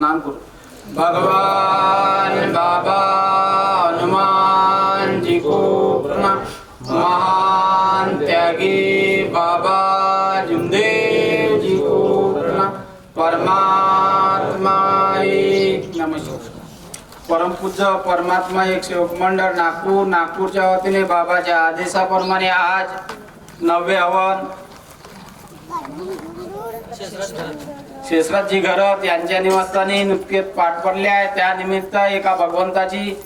नाम करो. भगवान बाबा हनुमान जी को प्रणाम महान त्यागी बाबा जुमदेव जी को प्रणाम परमात्मा एक नमस्कार परमपूज्य परमात्मा एक सेवक मंडळ नागपूर नागपूरच्या वतीने बाबाच्या आदेशाप्रमाणे आज नववे हवन शेषराजी घरत यांच्या निमित्ताने नुकतेच पाठ पडले आहे त्यानिमित्त एका भगवंताची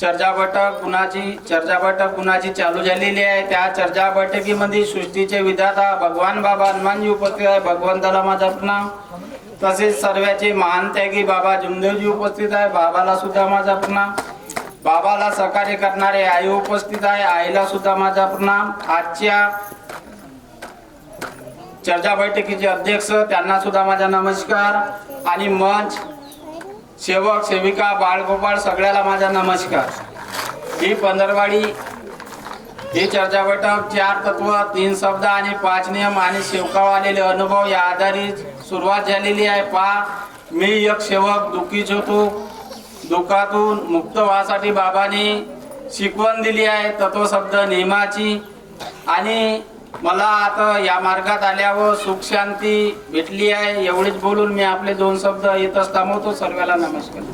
चर्चा बैठक कुणाची चर्चा बैठक कुणाची चालू झालेली आहे. त्या चर्चा बैठकीमध्ये सृष्टीचे विधाता भगवान बाबा हनुमानजी उपस्थित आहे भगवंताला माझा प्रणाम. तसेच सर्वाचे महान त्यागी बाबा जुमदेवजी उपस्थित आहे बाबाला सुद्धा माझा प्रणाम. बाबाला सहकार्य करणारे आई उपस्थित आहे. आईला सुद्धा माझा प्रणाम. आजच्या चर्चा बैठकीचे अध्यक्ष त्यांना सुद्धा माझा नमस्कार. आणि मंच सेवक सेविका बाळगोपाळ सगळ्याला माझा नमस्कार. ही पंधरवाडी ही चर्चा बैठक चार तत्व तीन शब्द आणि पाच नियम आणि सेवकाव आलेले अनुभव या आधारित सुरुवात झालेली आहे. पहा मी एक सेवक दुःखीच होतो दुःखातून मुक्त व्हासाठी बाबांनी शिकवण दिली आहे. तत्वशब्द नियमाची आणि मला आता या मार्गात आल्यावर सुख शांती भेटली आहे एवढीच बोलून मी आपले दोन शब्द येतच थांबवतो. सर्वांना नमस्कार.